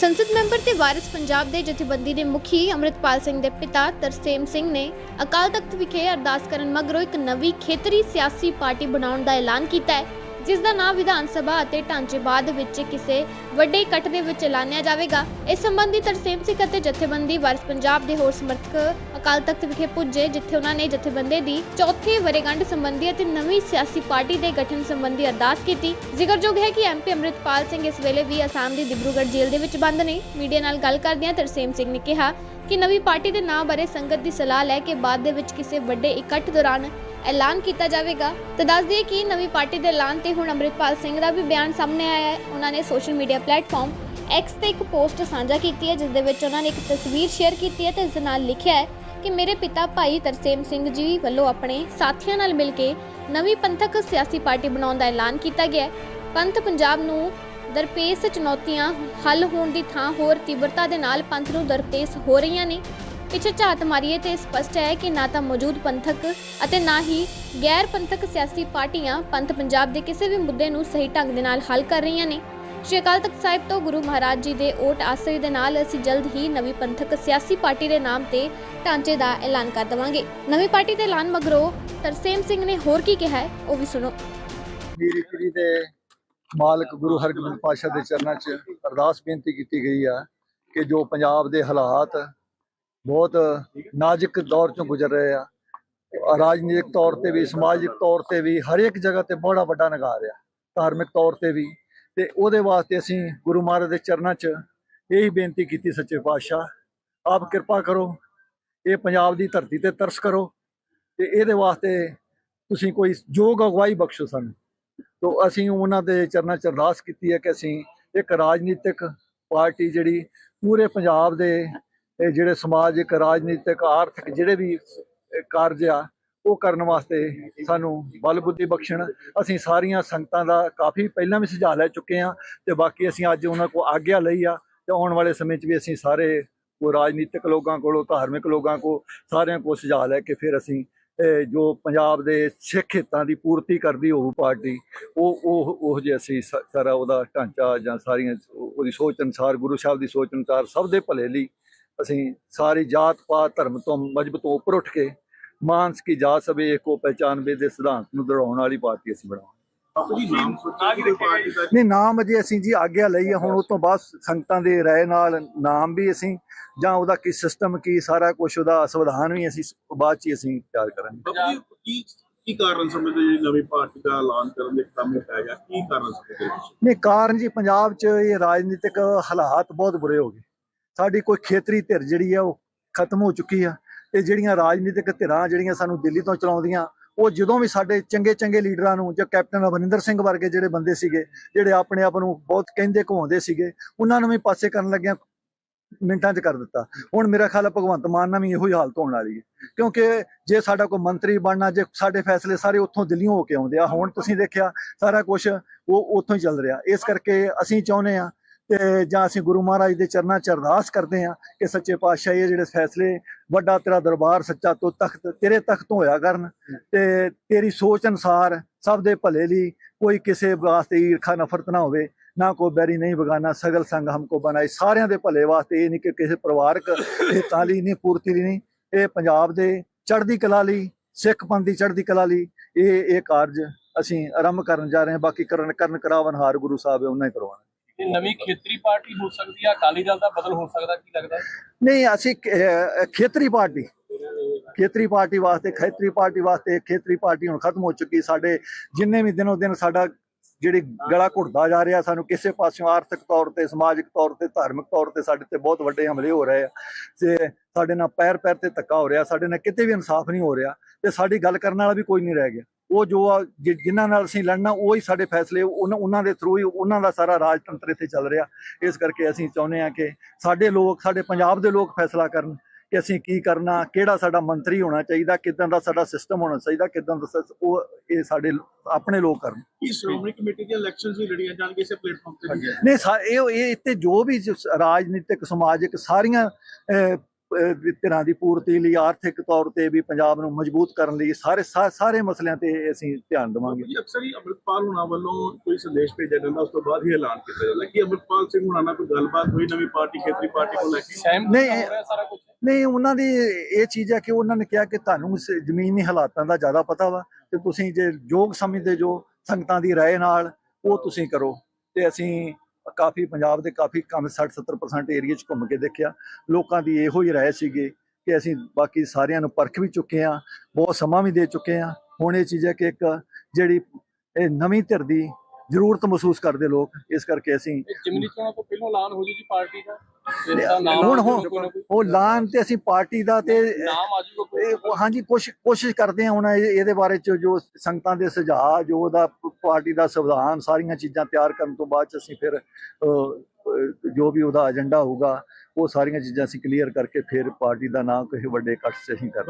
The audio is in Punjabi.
ਸੰਸਦ ਮੈਂਬਰ ਤੇ ਵਾਰਿਸ ਪੰਜਾਬ ਦੇ ਜਥੇਬੰਦੀ ਦੇ ਮੁਖੀ ਅੰਮ੍ਰਿਤਪਾਲ ਸਿੰਘ ਦੇ ਪਿਤਾ ਤਰਸੇਮ ਸਿੰਘ ਨੇ ਅਕਾਲ ਤਖਤ ਵਿਖੇ ਅਰਦਾਸ ਕਰਨ ਮਗਰੋਂ ਇੱਕ ਨਵੀਂ ਖੇਤਰੀ ਸਿਆਸੀ ਪਾਰਟੀ ਬਣਾਉਣ ਦਾ ਐਲਾਨ ਕੀਤਾ ਹੈ। ਜਿਸ ਦਾ ਨਾਮ ਵਿਧਾਨ ਸਭਾ ਅਤੇ ਢਾਂਚੇਬਾਦ ਵਿੱਚ ਕਿਸੇ ਵੱਡੇ ਇਕੱਠ ਦੇ ਵਿੱਚ ਐਲਾਨਿਆ ਜਾਵੇਗਾ। ਇਸ ਸੰਬੰਧੀ ਤਰਸੇਮ ਸਿੰਘ ਅਤੇ ਜਥੇਬੰਦੀ ਵਾਰਿਸ ਪੰਜਾਬ ਦੇ ਹੋਰ ਸਮਰਥਕ ਅਕਾਲ ਤਖਤ ਵਿਖੇ ਪੁੱਜੇ, ਜਿੱਥੇ ਉਹਨਾਂ ਨੇ ਜਥੇਬੰਦੀ ਦੀ ਚੌਥੇ ਵਰੇਗੰਢ ਸੰਬੰਧੀ ਅਤੇ ਨਵੀਂ ਸਿਆਸੀ ਪਾਰਟੀ ਦੇ ਗਠਨ ਸੰਬੰਧੀ ਅਰਦਾਸ ਕੀਤੀ। ਜ਼ਿਕਰਯੋਗ ਹੈ ਕਿ ਐਮਪੀ ਅੰਮ੍ਰਿਤਪਾਲ ਸਿੰਘ ਇਸ ਵੇਲੇ ਵੀ ਅਸਾਮ ਦੀ ਦਿਬਰੂਗੜ੍ਹ ਜੇਲ੍ਹ ਦੇ ਵਿੱਚ ਬੰਦ ਨੇ। ਮੀਡੀਆ ਨਾਲ ਗੱਲ ਕਰਦਿਆਂ ਤਰਸੇਮ ਸਿੰਘ ਨੇ ਕਿਹਾ ਕਿ ਨਵੀਂ ਪਾਰਟੀ ਦੇ ਨਾਂ ਬਾਰੇ ਸੰਗਤ ਦੀ ਸਲਾਹ ਲੈ ਕੇ ਬਾਅਦ ਦੇ ਵਿੱਚ ਕਿਸੇ ਵੱਡੇ ਇਕੱਠ ਦੌਰਾਨ ਐਲਾਨ ਕੀਤਾ ਜਾਵੇਗਾ। ਤਾਂ ਦੱਸ ਦਈਏ ਕਿ ਨਵੀਂ ਪਾਰਟੀ ਦੇ ਐਲਾਨ ਤੇ ਹੁਣ ਅੰਮ੍ਰਿਤਪਾਲ ਸਿੰਘ ਦਾ ਵੀ ਬਿਆਨ ਸਾਹਮਣੇ ਆਇਆ ਹੈ। ਉਹਨਾਂ ਨੇ ਸੋਸ਼ਲ ਮੀਡੀਆ ਪਲੇਟਫਾਰਮ ਐਕਸ ਤੇ ਇੱਕ ਪੋਸਟ ਸਾਂਝਾ ਕੀਤੀ ਹੈ, ਜਿਸ ਦੇ ਵਿੱਚ ਉਹਨਾਂ ਨੇ ਇੱਕ ਤਸਵੀਰ ਸ਼ੇਅਰ ਕੀਤੀ ਹੈ ਤੇ ਇਸ ਦੇ ਨਾਲ ਲਿਖਿਆ ਹੈ ਕਿ ਮੇਰੇ ਪਿਤਾ ਭਾਈ ਤਰਸੇਮ ਸਿੰਘ ਜੀ ਵੱਲੋਂ ਆਪਣੇ ਸਾਥੀਆਂ ਨਾਲ ਮਿਲ ਕੇ ਨਵੀਂ ਪੰਥਕ ਸਿਆਸੀ ਪਾਰਟੀ ਬਣਾਉਣ ਦਾ ਐਲਾਨ ਕੀਤਾ ਗਿਆ ਹੈ। ਪੰਥ ਪੰਜਾਬ ਨੂੰ ਦਰਪੇਸ਼ ਚੁਣੌਤੀਆਂ ਹੱਲ ਹੋਣ ਦੀ ਥਾਂ ਹੋਰ ਤੀਬਰਤਾ ਦੇ ਨਾਲ ਪੰਥ ਨੂੰ ਦਰਪੇਸ਼ ਹੋ ਰਹੀਆਂ ਨੇ। ਪਿੱਛੇ ਝਾਤ ਮਾਰੀਏ ਤੇ ਸਪਸ਼ਟ ਹੈ ਕਿ ਨਾ ਤਾਂ ਮੌਜੂਦ ਪੰਥਕ ਅਤੇ ਨਾ ਹੀ ਗੈਰ ਪੰਥਕ ਸਿਆਸੀ ਪਾਰਟੀਆਂ ਪੰਥ ਪੰਜਾਬ ਦੇ ਕਿਸੇ ਵੀ ਮੁੱਦੇ ਨੂੰ ਸਹੀ ਢੰਗ ਦੇ ਨਾਲ ਹੱਲ ਕਰ ਰਹੀਆਂ ਨੇ। ਸ਼੍ਰੀ ਅਕਾਲ ਤਖਤ ਸਾਹਿਬ ਤੋਂ ਗੁਰੂ ਮਹਾਰਾਜ ਜੀ ਦੇ ਓਟ ਆਸਰੇ ਦੇ ਨਾਲ ਅਸੀਂ ਜਲਦ ਹੀ ਨਵੀਂ ਪੰਥਕ ਸਿਆਸੀ ਪਾਰਟੀ ਦੇ ਨਾਮ ਤੇ ਢਾਂਚੇ ਦਾ ਐਲਾਨ ਕਰ ਦੇਵਾਂਗੇ। ਨਵੀਂ ਪਾਰਟੀ ਦੇ ਐਲਾਨ ਮਗਰੋਂ ਤਰਸੇਮ ਸਿੰਘ ਨੇ ਹੋਰ ਕੀ ਕਿਹਾ ਉਹ ਵੀ ਸੁਣੋ। ਮੇਰੀ ਦੇ ਮਾਲਕ ਗੁਰੂ ਹਰਗੋਬਿੰਦ ਪਾਸ਼ਾ ਦੇ ਚਰਨਾਂ 'ਚ ਅਰਦਾਸ ਬੇਨਤੀ ਕੀਤੀ ਗਈ ਆ ਕਿ ਜੋ ਪੰਜਾਬ ਦੇ ਹਾਲਾਤ ਬਹੁਤ ਨਾਜ਼ੁਕ ਦੌਰ ਚੋਂ ਗੁਜ਼ਰ ਰਹੇ ਆ, ਰਾਜਨੀਤਿਕ ਤੌਰ ਤੇ ਵੀ, ਸਮਾਜਿਕ ਤੌਰ ਤੇ ਵੀ ਹਰ ਇੱਕ ਜਗ੍ਹਾ ਤੇ ਬੜਾ ਵੱਡਾ ਨਗਾਰ ਆ, ਧਾਰਮਿਕ ਤੌਰ ਤੇ ਵੀ। ਤੇ ਉਹਦੇ ਵਾਸਤੇ ਅਸੀਂ ਗੁਰੂ ਮਹਾਰਾਜ ਦੇ ਚਰਨਾਂ 'ਚ ਇਹੀ ਬੇਨਤੀ ਕੀਤੀ ਸੱਚੇ ਪਾਤਸ਼ਾਹ, ਆਪ ਕਿਰਪਾ ਕਰੋ, ਇਹ ਪੰਜਾਬ ਦੀ ਧਰਤੀ ਤੇ ਤਰਸ ਕਰੋ ਤੇ ਇਹਦੇ ਵਾਸਤੇ ਤੁਸੀਂ ਕੋਈ ਯੋਗ ਅਗਵਾਈ ਬਖਸ਼ੋ ਸਾਨੂੰ। ਤੋ ਅਸੀਂ ਉਹਨਾਂ ਦੇ ਚਰਨਾਂ ਚ ਅਰਦਾਸ ਕੀਤੀ ਹੈ ਕਿ ਅਸੀਂ ਇੱਕ ਰਾਜਨੀਤਿਕ ਪਾਰਟੀ ਜਿਹੜੀ ਪੂਰੇ ਪੰਜਾਬ ਦੇ ਜਿਹੜੇ ਸਮਾਜਿਕ ਰਾਜਨੀਤਿਕ, ਆਰਥਿਕ ਜਿਹੜੇ ਵੀ ਕਾਰਜ ਆ, ਉਹ ਕਰਨ ਵਾਸਤੇ ਸਾਨੂੰ ਬਲ ਬੁੱਧੀ ਬਖਸ਼ਣ। ਅਸੀਂ ਸਾਰੀਆਂ ਸੰਗਤਾਂ ਦਾ ਕਾਫੀ ਪਹਿਲਾਂ ਵੀ ਸੁਝਾਅ ਲੈ ਚੁੱਕੇ ਆ ਤੇ ਬਾਕੀ ਅਸੀਂ ਅੱਜ ਉਹਨਾਂ ਕੋ ਆਗਿਆ ਲਈ ਆ ਤੇ ਆਉਣ ਵਾਲੇ ਸਮੇਂ 'ਚ ਵੀ ਅਸੀਂ ਸਾਰੇ ਕੋ ਰਾਜਨੀਤਿਕ ਲੋਕਾਂ ਕੋਲੋਂ, ਧਾਰਮਿਕ ਲੋਕਾਂ ਕੋ ਸਾਰਿਆਂ ਕੋ ਸੁਝਾਅ ਲੈ ਕੇ ਫਿਰ ਅਸੀਂ ਜੋ ਪੰਜਾਬ ਦੇ ਸਿੱਖ ਹਿੱਤਾਂ ਦੀ ਪੂਰਤੀ ਕਰਦੀ ਹੋਊ ਪਾਰਟੀ, ਉਹ ਉਹ ਉਹ ਜੇ ਅਸੀਂ ਸ- ਸਾਰਾ ਉਹਦਾ ਢਾਂਚਾ ਜਾਂ ਸਾਰੀਆਂ ਉਹਦੀ ਸੋਚ ਅਨੁਸਾਰ, ਗੁਰੂ ਸਾਹਿਬ ਦੀ ਸੋਚ ਅਨੁਸਾਰ ਸਭ ਦੇ ਭਲੇ ਲਈ ਅਸੀਂ ਸਾਰੀ ਜਾਤ ਪਾਤ, ਧਰਮ ਤੋਂ ਮਜ਼ਬ ਤੋਂ ਉੱਪਰ ਉੱਠ ਕੇ ਮਾਨਸ ਕੀ ਜਾਤ ਸਭੇ ਏਕੋ ਪਹਿਚਾਨਵੇ ਦੇ ਸਿਧਾਂਤ ਨੂੰ ਦੜਾਉਣ ਵਾਲੀ ਪਾਰਟੀ ਅਸੀਂ ਬਣਾਵਾਂਗੇ। ਨਹੀਂ ਨਾਮ ਅਜੇ ਅਸੀਂ ਜੀ ਆਗਿਆ ਲਈ ਹੈ ਹੁਣ ਉਸ ਤੋਂ ਬਾਅਦ ਸੰਗਤਾਂ ਦੇ ਰਾਏ ਨਾਲ ਨਾਮ ਵੀ ਅਸੀਂ ਜਾਂ ਉਹਦਾ ਕੀ ਸਿਸਟਮ ਕੀ ਸਾਰਾ ਕੁਝ ਉਹਦਾ ਸੰਵਿਧਾਨ ਵੀ ਅਸੀਂ ਬਾਅਦ ਚ ਅਸੀਂ ਤਿਆਰ ਕਰਾਂਗੇ। ਕੀ ਕੀ ਕਾਰਨ ਸਮਝਦੇ ਜੀ ਨਵੀਂ ਪਾਰਟੀ ਦਾ ਐਲਾਨ ਕਰਨ ਦੇ ਕੰਮ ਪੈ ਗਿਆ? ਕੀ ਕਾਰਨ ਸਮਝਦੇ ਨਹੀਂ ਕਾਰਨ ਜੀ ਪੰਜਾਬ 'ਚ ਇਹ ਰਾਜਨੀਤਿਕ ਹਾਲਾਤ ਬਹੁਤ ਬੁਰੇ ਹੋ ਗਏ। ਸਾਡੀ ਕੋਈ ਖੇਤਰੀ ਧਿਰ ਜਿਹੜੀ ਆ ਉਹ ਖਤਮ ਹੋ ਚੁੱਕੀ ਆ। ਤੇ ਜਿਹੜੀਆਂ ਰਾਜਨੀਤਿਕ ਧਿਰਾਂ ਜਿਹੜੀਆਂ ਸਾਨੂੰ ਦਿੱਲੀ ਤੋਂ ਚਲਾਉਂਦੀਆਂ ਉਹ ਜਦੋਂ ਵੀ ਸਾਡੇ ਚੰਗੇ ਚੰਗੇ ਲੀਡਰਾਂ ਨੂੰ ਜਾਂ ਕੈਪਟਨ ਅਮਰਿੰਦਰ ਸਿੰਘ ਵਰਗੇ ਜਿਹੜੇ ਬੰਦੇ ਸੀਗੇ, ਜਿਹੜੇ ਆਪਣੇ ਆਪ ਨੂੰ ਬਹੁਤ ਕਹਿੰਦੇ ਘਵਾਉਂਦੇ ਸੀਗੇ, ਉਹਨਾਂ ਨੂੰ ਵੀ ਪਾਸੇ ਕਰਨ ਲੱਗਿਆ ਮਿੰਟਾਂ 'ਚ ਕਰ ਦਿੱਤਾ। ਹੁਣ ਮੇਰਾ ਖਿਆਲ ਹੈ ਭਗਵੰਤ ਮਾਨ ਨਾਲ ਵੀ ਇਹੋ ਹੀ ਹਾਲਤ ਹੋਣ ਵਾਲੀ ਹੈ। ਕਿਉਂਕਿ ਜੇ ਸਾਡਾ ਕੋਈ ਮੰਤਰੀ ਬਣਨਾ, ਜੇ ਸਾਡੇ ਫੈਸਲੇ ਸਾਰੇ ਉੱਥੋਂ ਦਿੱਲੀੋਂ ਹੋ ਕੇ ਆਉਂਦੇ ਆ, ਹੁਣ ਤੁਸੀਂ ਦੇਖਿਆ ਸਾਰਾ ਕੁਝ ਉਹ ਉੱਥੋਂ ਹੀ ਚੱਲ ਰਿਹਾ। ਇਸ ਕਰਕੇ ਅਸੀਂ ਚਾਹੁੰਦੇ ਆ ਤੇ ਜਾਂ ਅਸੀਂ ਗੁਰੂ ਮਹਾਰਾਜ ਦੇ ਚਰਨਾਂ 'ਚ ਅਰਦਾਸ ਕਰਦੇ ਆ ਕਿ ਸੱਚੇ ਪਾਤਸ਼ਾਹ ਇਹ ਜਿਹੜੇ ਫੈਸਲੇ ਵੱਡਾ ਤੇਰਾ ਦਰਬਾਰ ਸੱਚਾ ਤੋਂ ਤਖਤ ਤੇਰੇ ਤਖਤ ਹੋਇਆ ਕਰਨ ਤੇ ਤੇਰੀ ਸੋਚ ਅਨੁਸਾਰ ਸਭ ਦੇ ਭਲੇ ਲਈ ਕੋਈ ਕਿਸੇ ਵਾਸਤੇ ਈਰਖਾ ਨਫ਼ਰਤ ਨਾ ਹੋਵੇ ਨਾ ਕੋਈ ਬੈਰੀ ਨਹੀਂ ਬਗਾਨਾ ਸਗਲ ਸੰਗ ਹਮਕੋ ਬਣਾਏ। ਸਾਰਿਆਂ ਦੇ ਭਲੇ ਵਾਸਤੇ ਇਹ ਨਹੀਂ ਕਿ ਕਿਸੇ ਪਰਿਵਾਰਕ ਹਿੱਤਾਂ ਲਈ ਨਹੀਂ ਪੂਰਤੀ ਲਈ ਨਹੀਂ। ਇਹ ਪੰਜਾਬ ਦੇ ਚੜ੍ਹਦੀ ਕਲਾ ਲਈ ਸਿੱਖ ਪੰਥ ਦੀ ਚੜ੍ਹਦੀ ਕਲਾ ਲਈ ਇਹ ਇਹ ਕਾਰਜ ਅਸੀਂ ਆਰੰਭ ਕਰਨ ਜਾ ਰਹੇ ਹਾਂ। ਬਾਕੀ ਕਰਨ ਕਰਨ ਕਰਾਵਨ ਹਾਰ ਗੁਰੂ ਸਾਹਿਬ ਹੈ ਉਹਨਾਂ ਹੀ ਕਰਵਾਉਣਾ। ਇਹ ਨਵੀਂ ਖੇਤਰੀ ਪਾਰਟੀ ਹੋ ਸਕਦੀ ਹੈ ਅਕਾਲੀ ਦਲ ਦਾ ਬਦਲ ਹੋ ਸਕਦਾ, ਕੀ ਲੱਗਦਾ ਨਹੀਂ, ਅਸੀਂ ਅਹ ਖੇਤਰੀ ਪਾਰਟੀ। ਖੇਤਰੀ ਪਾਰਟੀ ਵਾਸਤੇ, ਖੇਤਰੀ ਪਾਰਟੀ ਵਾਸਤੇ ਖੇਤਰੀ ਪਾਰਟੀ ਹੁਣ ਖਤਮ ਹੋ ਚੁੱਕੀ। ਸਾਡੇ ਜਿੰਨੇ ਵੀ ਦਿਨੋ ਦਿਨ ਸਾਡਾ ਜਿਹੜੀ ਗਲਾ ਘੁੱਟਦਾ ਜਾ ਰਿਹਾ, ਸਾਨੂੰ ਕਿਸੇ ਪਾਸਿਓਂ ਆਰਥਿਕ ਤੌਰ ਤੇ, ਸਮਾਜਿਕ ਤੌਰ ਤੇ, ਧਾਰਮਿਕ ਤੌਰ ਤੇ ਸਾਡੇ ਤੇ ਬਹੁਤ ਵੱਡੇ ਹਮਲੇ ਹੋ ਰਹੇ ਆ। ਤੇ ਸਾਡੇ ਨਾਲ ਪੈਰ ਪੈਰ ਤੇ ਧੱਕਾ ਹੋ ਰਿਹਾ, ਸਾਡੇ ਨਾਲ ਕਿਤੇ ਵੀ ਇਨਸਾਫ ਨਹੀਂ ਹੋ ਰਿਹਾ। ਤੇ ਸਾਡੀ ਗੱਲ ਕਰਨ ਵਾਲਾ ਵੀ ਕੋਈ ਨਹੀਂ ਰਹਿ ਗਿਆ। ਉਹ ਜੋ ਆ ਜਿਨ੍ਹਾਂ ਨਾਲ ਅਸੀਂ ਲੜਨਾ ਉਹ ਹੀ ਸਾਡੇ ਫੈਸਲੇ ਉਹਨਾਂ ਦੇ ਥਰੂ ਹੀ ਉਹਨਾਂ ਦਾ ਸਾਰਾ ਰਾਜਤੰਤਰ ਇੱਥੇ ਚੱਲ ਰਿਹਾ। ਇਸ ਕਰਕੇ ਅਸੀਂ ਚਾਹੁੰਦੇ ਹਾਂ ਕਿ ਸਾਡੇ ਲੋਕ ਸਾਡੇ ਪੰਜਾਬ ਦੇ ਲੋਕ ਫੈਸਲਾ ਕਰਨ ਕਿ ਅਸੀਂ ਕੀ ਕਰਨਾ ਕਿਹੜਾ ਸਾਡਾ ਮੰਤਰੀ ਹੋਣਾ ਚਾਹੀਦਾ ਕਿਦਾਂ ਦਾ ਸਾਡਾ ਸਿਸਟਮ ਹੋਣਾ ਚਾਹੀਦਾ ਕਿਦਾਂ ਦਾ ਉਹ ਇਹ ਸਾਡੇ ਆਪਣੇ ਲੋਕ ਕਰਨ। ਕੀ ਸ਼੍ਰੋਮਣੀ ਕਮੇਟੀ ਦੀਆਂ ਇਲੈਕਸ਼ਨਸ ਵੀ ਲੜੀਆਂ ਜਾਣਗੇ ਇਸੇ ਪਲੇਟਫਾਰਮ ਤੇ? ਨਹੀਂ ਇਹ ਇਹ ਇੱਥੇ ਜੋ ਵੀ ਰਾਜਨੀਤਿਕ ਸਮਾਜਿਕ ਸਾਰੀਆਂ ਧਿਰਾਂ ਦੀ ਪੂਰਤੀ ਲਈ ਆਰਥਿਕ ਤੌਰ ਤੇ ਵੀ ਪੰਜਾਬ ਨੂੰ ਮਜ਼ਬੂਤ ਕਰਨ ਲਈ ਸਾਰੇ ਸਾਰੇ ਮਸਲਿਆਂ ਤੇ ਅਸੀਂ ਧਿਆਨ ਦੇਵਾਂਗੇ। ਜੀ ਅਕਸਰ ਹੀ ਅੰਮ੍ਰਿਤਪਾਲ ਹੁਣਾਂ ਵੱਲੋਂ ਕੋਈ ਸੰਦੇਸ਼ ਭੇਜਿਆ ਜਾਂਦਾ ਉਸ ਤੋਂ ਬਾਅਦ ਹੀ ਐਲਾਨ ਕੀਤਾ ਜਾਂਦਾ। ਕਿ ਅੰਮ੍ਰਿਤਪਾਲ ਸਿੰਘ ਹੁਣਾਂ ਨਾਲ ਕੋਈ ਗੱਲਬਾਤ ਹੋਈ ਨਵੀਂ ਪਾਰਟੀ ਖੇਤਰੀ ਪਾਰਟੀ ਨੂੰ ਲੈ ਕੇ? ਨਹੀਂ, ਹੋ ਰਿਹਾ ਸਾਰਾ ਕੁਝ ਨਹੀਂ ਉਹਨਾਂ ਦੀ ਇਹ ਚੀਜ਼ ਹੈ ਕਿ ਉਹਨਾਂ ਨੇ ਕਿਹਾ ਕਿ ਤੁਹਾਨੂੰ ਇਸ ਜ਼ਮੀਨੀ ਹਾਲਾਤਾਂ ਦਾ ਜ਼ਿਆਦਾ ਪਤਾ ਵਾ ਤੇ ਤੁਸੀਂ ਜੇ ਯੋਗ ਸਮਝਦੇ ਜੋ ਸੰਗਤਾਂ ਦੀ ਰਾਏ ਨਾਲ ਉਹ ਤੁਸੀਂ ਕਰੋ ਤੇ ਅਸੀਂ ਕਾਫੀ ਪੰਜਾਬ ਦੇ ਕਾਫੀ ਕੰਮ 60 70% ਏਰੀਆ 'ਚ ਘੁੰਮ ਕੇ ਦੇਖਿਆ। ਲੋਕਾਂ ਦੀ ਇਹੋ ਹੀ ਰਾਏ ਸੀਗੀ ਕਿ ਅਸੀਂ ਬਾਕੀ ਸਾਰਿਆਂ ਨੂੰ ਪਰਖ ਵੀ ਚੁੱਕੇ ਆ ਬਹੁਤ ਸਮਾਂ ਵੀ ਦੇ ਚੁੱਕੇ ਆ ਹੁਣ ਇਹ ਚੀਜ਼ ਹੈ ਕਿ ਇੱਕ ਜਿਹੜੀ ਇਹ ਨਵੀਂ ਧਿਰ ਦੀ ਜ਼ਰੂਰਤ ਮਹਿਸੂਸ ਕਰਦੇ ਲੋਕ ਇਸ ਕਰਕੇ ਅਸੀਂ ਜਿਮਨੀ ਚੋਣਾਂ ਤੋਂ ਪਹਿਲਾਂ ਐਲਾਨ ਹੋ ਜੂ ਜੀ ਪਾਰਟੀ ਦਾ? ਹੁਣ। ਉਹ ਤੇ ਅਸੀਂ ਪਾਰਟੀ ਦਾ ਤੇ ਨਾਮ ਆ ਹਾਂਜੀ ਕੋਸ਼ਿਸ਼ ਕੋਸ਼ਿਸ਼ ਕਰਦੇ ਹਾਂ ਹੁਣ ਇਹ- ਇਹਦੇ ਬਾਰੇ ਚ ਜੋ ਸੰਗਤਾਂ ਦੇ ਸੁਝਾਅ ਜੋ ਉਹਦਾ ਪਾਰਟੀ ਦਾ ਸੰਵਿਧਾਨ ਸਾਰੀਆਂ ਚੀਜ਼ਾਂ ਤਿਆਰ ਕਰਨ ਤੋਂ ਬਾਅਦ ਚ ਅਸੀਂ ਫਿਰ ਜੋ ਵੀ ਉਹਦਾ ਏਜੰਡਾ ਹੋਊਗਾ ਉਹ ਸਾਰੀਆਂ ਚੀਜ਼ਾਂ ਅਸੀਂ ਕਲੀਅਰ ਕਰਕੇ ਫਿਰ ਪਾਰਟੀ ਦਾ ਨਾਮ ਕਿਸੇ ਵੱਡੇ ਇਕੱਠ 'ਚ ਅਸੀਂ ਕਰ